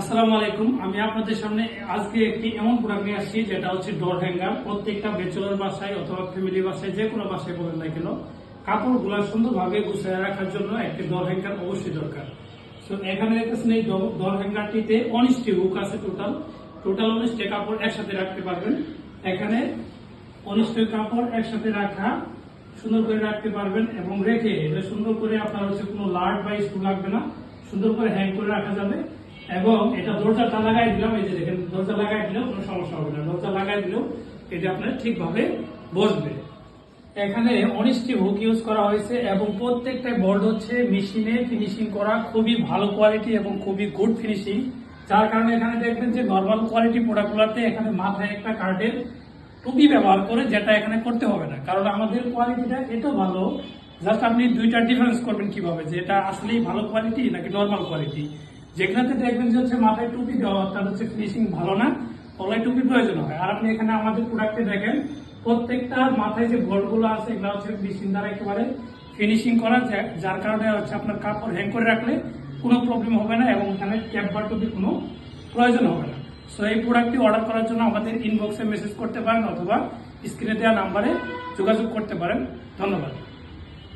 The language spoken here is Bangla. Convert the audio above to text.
আসসালামু আলাইকুম। আমি আপনাদের সামনে আজকে একটি এমন প্রোডাক্ট নিয়ে আসছি, যেটা হচ্ছে ডোর হ্যাঙ্গার প্রত্যেকটা বেচলার বাসায় অথবা ফ্যামিলি বাসায়, যে কোনো বাসায় বলেন না কেন, কাপড়গুলো সুন্দরভাবে গুছিয়ে রাখার জন্য একটি ডোর হ্যাঙ্গার অবশ্যই দরকার। তো এখানে দেখতেছেন এই ডোর হ্যাঙ্গারটিতে অনিষ্টি হুক আছে টোটাল টোটাল অনিষ্টি কাপড় একসাথে রাখতে পারবেন। এখানে অনিষ্ট কাপড় একসাথে রাখা, সুন্দর করে রাখতে পারবেন এবং রেখে, এটা সুন্দর করে আপনার হচ্ছে কোনো লাট বা স্ক্রু লাগবে না। সুন্দর করে হ্যাং করে রাখা যাবে। এবং এটা দরজাটা লাগাই দিলাম, এই যে দেখেন, দরজা লাগাই দিলেও কোনো সমস্যা হবে না। দরজা লাগাই দিলেও এটা আপনার ঠিকভাবে বসবে। এখানে অনিষ্টি হুক ইউজ করা হয়েছে এবং প্রত্যেকটা বোর্ড হচ্ছে মেশিনে ফিনিশিং করা খুবই ভালো কোয়ালিটি এবং খুবই গুড ফিনিশিং যার কারণে এখানে দেখবেন যে নর্মাল কোয়ালিটি প্রোডাক্টগুলোতে এখানে মাথায় একটা কার্ডের টুপি ব্যবহার করে যেটা এখানে করতে হবে না। কারণ আমাদের কোয়ালিটিটা এত ভালো জাস্ট আপনি দুইটা ডিফারেন্স করবেন কীভাবে, যে এটা আসলেই ভালো কোয়ালিটি নাকি নর্মাল কোয়ালিটি যেখানে দেখবেন যে হচ্ছে মাথায় টুপি দেওয়া, তার হচ্ছে ফিনিশিং ভালো না, তলায় টুপি প্রয়োজন হয়। আর আপনি এখানে আমাদের প্রোডাক্টে দেখেন, প্রত্যেকটা মাথায় যে বোল্টগুলো আছে, এগুলো হচ্ছে মেশিন দ্বারা একেবারে ফিনিশিং করা, যা- যার কারণে হচ্ছে আপনার কাপড় হ্যাং করে রাখলে কোনো প্রবলেম হবে না এবং এখানে ক্যাপ বা টুপি কোনো প্রয়োজন হবে না। সো এই প্রোডাক্টটি অর্ডার করার জন্য আমাদের ইনবক্সে মেসেজ করতে পারেন অথবা স্ক্রিনে দেওয়া নাম্বারে যোগাযোগ করতে পারেন। ধন্যবাদ।